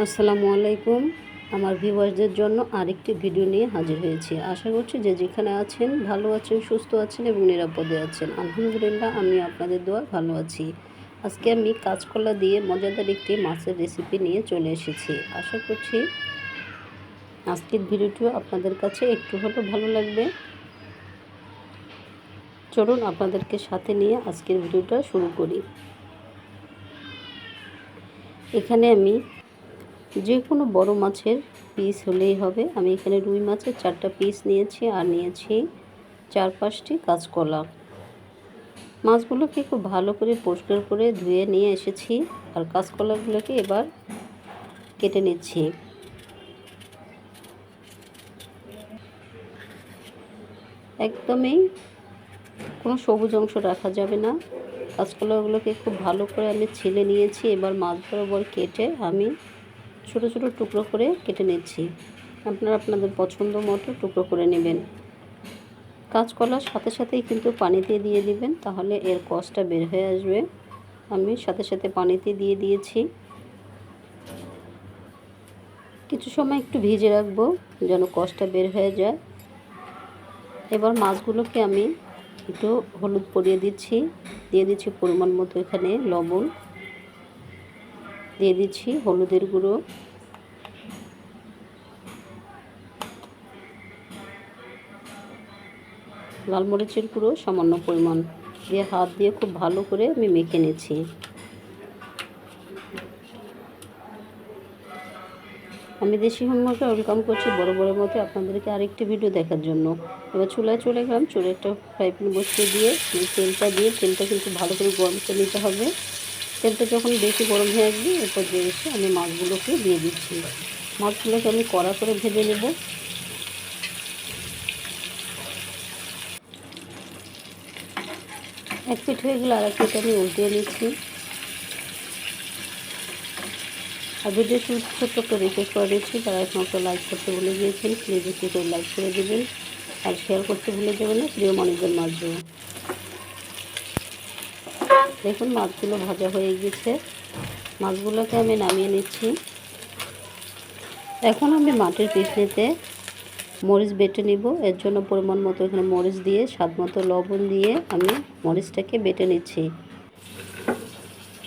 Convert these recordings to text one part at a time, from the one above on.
আসসালামু আলাইকুম। আমার ভিউয়ার্সদের জন্য আরেকটি ভিডিও নিয়ে হাজির হয়েছি। আশা করছি যে যেখানে আছেন ভালো আছেন, সুস্থ আছেন এবং নিরাপদে আছেন। আলহামদুলিল্লাহ, আমি আপনাদের দোয়া ভালো আছি। আজকে আমি কাঁচকলা দিয়ে মজাদার একটি মাছের রেসিপি নিয়ে চলে এসেছি। আশা করছি আজকের ভিডিওটিও আপনাদের কাছে একটু হলেও ভালো লাগবে। চলুন আপনাদেরকে সাথে নিয়ে আজকের ভিডিওটা শুরু করি। এখানে আমি যে কোনো বড় মাছের পিস হলেই হবে। আমি এখানে রুই মাছের চারটা পিস নিয়েছি আর নিয়েছি চার পাঁচটি কাঁচকলা। মাছগুলোকে খুব ভালো করে পরিষ্কার করে ধুয়ে নিয়ে এসেছি আর কাঁচকলাগুলোকে এবার কেটে নিচ্ছি। একদমই কোনো সবুজ অংশ রাখা যাবে না। কাঁচকলাগুলোকে খুব ভালো করে আমি ছিলে নিয়েছি, এবার মাছ বরাবর কেটে আমি ছোট ছোট টুকরো করে কেটে নিচ্ছি। আপনারা আপনাদের পছন্দ মতো টুকরো করে নেবেন। কাঁচকলার সাথে সাথেই কিন্তু পানিতে দিয়ে দিবেন, তাহলে এর কষটা বের হয়ে আসবে। আমি সাথে সাথে পানিতে দিয়ে দিয়েছি। কিছু সময় একটু ভিজে রাখব, যেন কষটা বের হয়ে যায়। এবার মাছগুলোকে আমি একটু হলুদ পরিয়ে দিচ্ছি। দিয়ে দিচ্ছি পরিমাণ মতো এখানে লবণ। দিয়ে দিচ্ছি হলুদের গুঁড়ো। লাল মরিচের গুঁড়ো সামান্য পরিমাণ দিয়ে হাত দিয়ে খুব ভালো করে আমি মেখে নিচ্ছি। আমি দেশি হোমওয়ার্কে ওয়েলকাম করছি বড় বড় মতো আপনাদেরকে আরেকটি ভিডিও দেখার জন্য। এবার চুলায় চলে গেলাম চুলে একটা ফ্রাই প্যান বসিয়ে দিয়ে, তেলটা দিয়ে, তেলটা কিন্তু ভালো করে গরম করে নিতে হবে। তেলটা যখন বেশি গরম হয়ে আসবে, এরপর দিয়ে এসে আমি মাছগুলোকে দিয়ে দিচ্ছি। মাছগুলোকে আমি কড়া করে ভেজে নেব। এক পিঠ হয়ে গেলে আর এক পিঠ আমি উল্টিয়ে নিচ্ছি। আর ভিডিও শুরু ছোট্ট একটা রিকোয়েস্ট করে দিচ্ছি এখন একটা লাইক করতে ভুলে গিয়েছেন প্লিজ একটু করে লাইক করে দেবেন। আর শেয়ার করতে ভুলে যাবেন না, প্রিয় মানুষদের মাঝেও দেখুন, মাছগুলো ভাজা হয়ে গেছে। মাছগুলোকে আমি নামিয়ে নিচ্ছি। এখন আমি মাটির পিছনিতে মরিচ বেটে নিব। এর জন্য পরিমাণ মতো এখানে মরিচ দিয়ে, স্বাদ মতো লবণ দিয়ে আমি মরিচটাকে বেটে নিচ্ছি।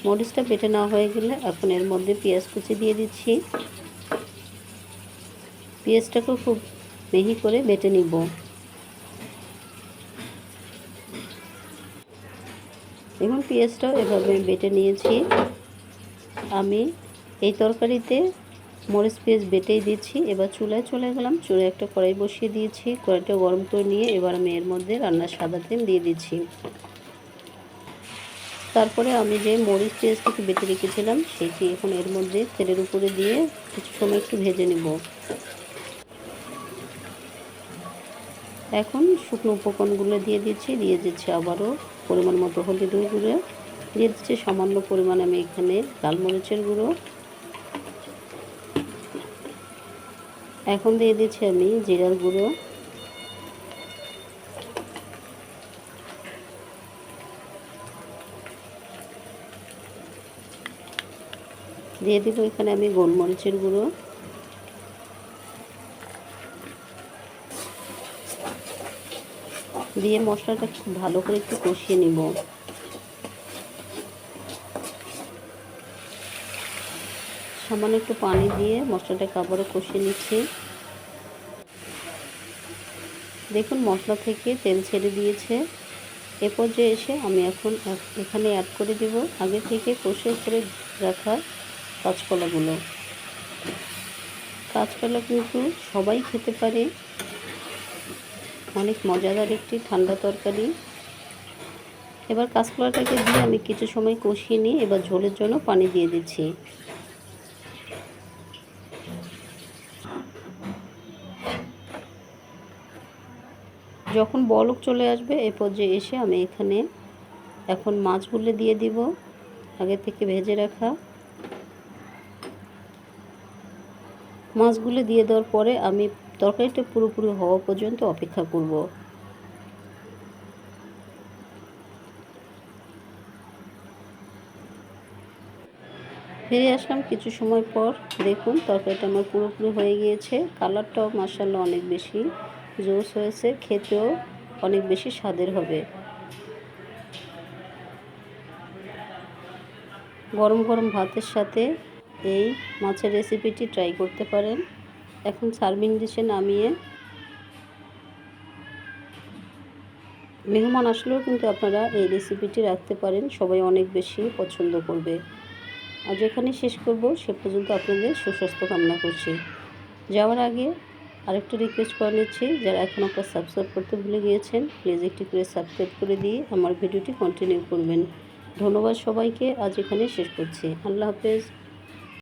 মরিচটা বেটে নেওয়া হয়ে গেলে এখন এর মধ্যে পেঁয়াজ কুচি দিয়ে দিচ্ছি। পেঁয়াজটাকে খুব মিহি করে বেটে নিব। এবং পেঁয়াজটাও এভাবে বেটে নিয়েছি। আমি এই তরকারিতে মরিচ পেঁয়াজ বেটেই দিচ্ছি। এবার চুলায় চলে গেলাম। চুলায় একটা কড়াই বসিয়ে দিয়েছি। কড়াইটা গরম করে নিয়ে এবার আমি এর মধ্যে রান্নার সাদা তেল দিয়ে দিচ্ছি। তারপরে আমি যে মরিচ পেঁয়াজটাকে বেটে রেখেছিলাম, সেটি এখন এর মধ্যে তেলের উপরে দিয়ে কিছু সময় একটু ভেজে নেব। এখন শুকনো উপকরণগুলো দিয়ে দিচ্ছি। দিয়ে দিচ্ছি আবারও পরিমাণ মতো হলুদ গুঁড়ো। দিয়ে দিচ্ছি সামান্য পরিমাণ আমি এখানে লাল মরিচের গুঁড়ো। এখন দিয়ে দিচ্ছি আমি জিরার গুঁড়ো। দিয়ে দিব এখানে আমি গোলমরিচের গুঁড়ো। দিয়ে মশলাটা খুব ভালো করে একটু কষিয়ে নিব। সামান্য একটু পানি দিয়ে মশলাটাকে আবারও কষিয়ে নিচ্ছি। দেখুন, মশলা থেকে তেল ছেড়ে দিয়েছে। এ পর্যায়ে এসে আমি এখন এখানে অ্যাড করে দেব আগে থেকে কষে করে রাখা কাঁচকলাগুলো। কাঁচকলা কিন্তু সবাই খেতে পারে। অনেক মজাদার একটি ঠান্ডা তরকারি। এবার কাঁচকলাটাকে দিয়ে আমি কিছু সময় কষিয়ে নিয়ে এবার ঝোলের জন্য পানি দিয়ে দিচ্ছি। যখন বলক চলে আসবে, এ পর্যায়ে এসে আমি এখানে এখন মাছগুলো দিয়ে দিব, আগে থেকে ভেজে রাখা। মাছগুলো দিয়ে দেওয়ার পরে আমি তরকারিটা পুরোপুরি হওয়া পর্যন্ত অপেক্ষা করব। ফিরে আসলাম কিছু সময় পর। দেখুন, তরকারিটা আমার পুরোপুরি হয়ে গিয়েছে। কালারটাও মাসাল্লাহ অনেক বেশি জোস হয়েছে, খেতেও অনেক বেশি স্বাদের হবে। গরম গরম ভাতের সাথে এই মাছের রেসিপিটি ট্রাই করতে পারেন। এখন সার্ভিং ডিশে নামিয়ে। মেহমান আসলেও কিন্তু আপনারা এই রেসিপিটি রাখতে পারেন, সবাই অনেক বেশি পছন্দ করবে। আজ এখানে শেষ করব, সে পর্যন্ত আপনাদের সুস্বাস্থ্য কামনা করছি। যাওয়ার আগে আরেকটা রিকোয়েস্ট করে নিচ্ছি, যারা এখন আপনার সাবস্ক্রাইব করতে ভুলে গিয়েছেন প্লিজ একটি করে সাবস্ক্রাইব করে দিয়ে আমার ভিডিওটি কন্টিনিউ করবেন। ধন্যবাদ সবাইকে, আজ এখানে শেষ করছি। আল্লাহ হাফেজ।